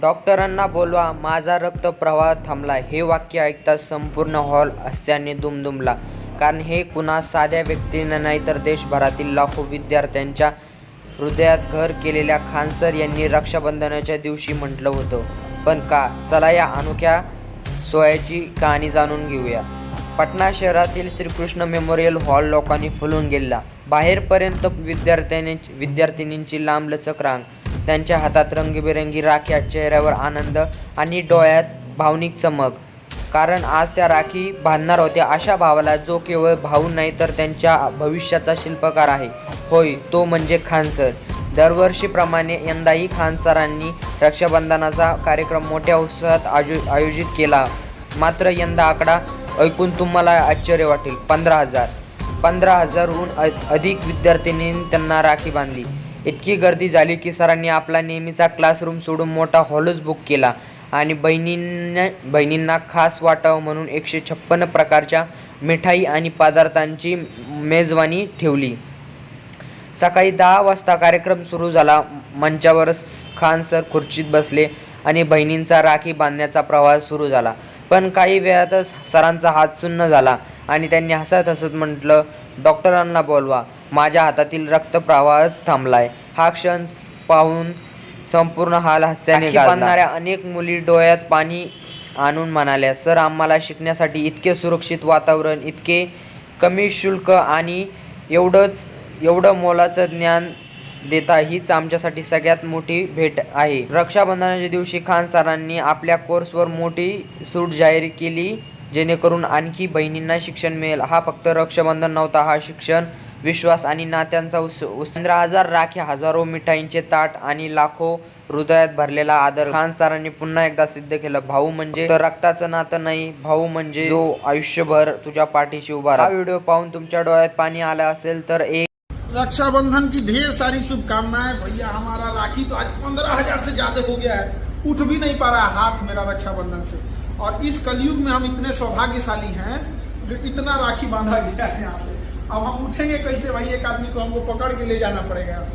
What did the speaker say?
डॉक्टरांना बोलवा माझा रक्तप्रवाह थांबला. हे वाक्य ऐकताच संपूर्ण हॉल हास्याने दुमदुमला. कारण हे कुणा साध्या व्यक्तीनं नाही तर देशभरातील लाखो विद्यार्थ्यांच्या हृदयात घर केलेल्या खानसर यांनी रक्षाबंधनाच्या दिवशी म्हटलं होतं. पण का? चला या अनोख्या सोयाची कहाणी जाणून घेऊया. पटना शहरातील श्रीकृष्ण मेमोरियल हॉल लोकांनी फुलून गेला बाहेरपर्यंत विद्यार्थ्यांनी विद्यार्थिनींची लांबलचक रांग. त्यांच्या हातात रंगीबेरंगी राख्या चेहऱ्यावर आनंद आणि डोळ्यात भावनिक चमक. कारण आज त्या राखी बांधणार होत्या अशा भावाला जो केवळ भाऊ नाही तर त्यांच्या भविष्याचा शिल्पकार आहे. होय तो म्हणजे खान सर. दरवर्षीप्रमाणे यंदाही खान सरांनी रक्षाबंधनाचा कार्यक्रम मोठ्या उत्साहात आजो आयोजित केला. मात्र यंदा आकडा ऐकून तुम्हाला आश्चर्य वाटेल. पंधरा हजार. पंधरा हजारहून अ- अधिक विद्यार्थिनींनी त्यांना राखी बांधली. इतकी गर्दी झाली की सरांनी आपला नेहमीचा क्लासरूम सोडून मोठा हॉलच बुक केला. आणि बहिणींना बहिणींना खास वाटावं म्हणून एकशे छप्पन्न प्रकारच्या मिठाई आणि पदार्थांची मेजवानी ठेवली. सकाळी दहा वाजता कार्यक्रम सुरू झाला. मंचावर खान सर खुर्चीत बसले आणि बहिणींचा राखी बांधण्याचा प्रवास सुरू झाला. पण काही वेळातच सरांचा हात सुन्न झाला आणि त्यांनी हसत हसत म्हटलं डॉक्टरांना बोलवा. माझ्या हातातील रक्तप्रवाहच थांबलाय. हा क्षण पाहून संपूर्ण हाल हास्याने राखी बांधणाऱ्या अनेक मुली डोळ्यात पाणी आणून म्हणाल्या सर आम्हाला शिकण्यासाठी इतके सुरक्षित वातावरण इतके कमी शुल्क आणि एवढंच एवढं मोलाचं ज्ञान देता हीच आमच्यासाठी सगळ्यात मोठी भेट आहे. रक्षाबंधनाच्या दिवशी खान सरांनी आपल्या कोर्सवर मोठी सूट जाहीर केली जेणेकरून आणखी बहिणींना शिक्षण मिळेल. हा फक्त रक्षाबंधन नव्हता हा शिक्षण विश्वास आणि नात्यांचा उस पंधरा हजार राख्या हजारो मिठाईंचे ताट आणि लाखो हृदयात भरलेला आदर. खान सरांनी पुन्हा एकदा सिद्ध केलं भाऊ म्हणजे रक्ताचं नातं नाही भाऊ म्हणजे जो आयुष्यभर तुझ्या पाठीशी उभा राहा. हा व्हिडिओ पाहून तुमच्या डोळ्यात पाणी आलं असेल तर एक रक्षाबंधन की ढेर सारी शुभकामनाएं. भैया हमारा राखी तो आज पंद्रह हजार से ज्यादा हो गया है। उठ भी नहीं पा रहा है हाथ मेरा रक्षाबंधन से। और इस कलयुग में हम इतने सौभाग्यशाली हैं जो इतना राखी बांधा गया है यहाँ पे। अब हम उठेंगे कैसे भाई? एक आदमी को हमको पकड़ के ले जाना पड़ेगा।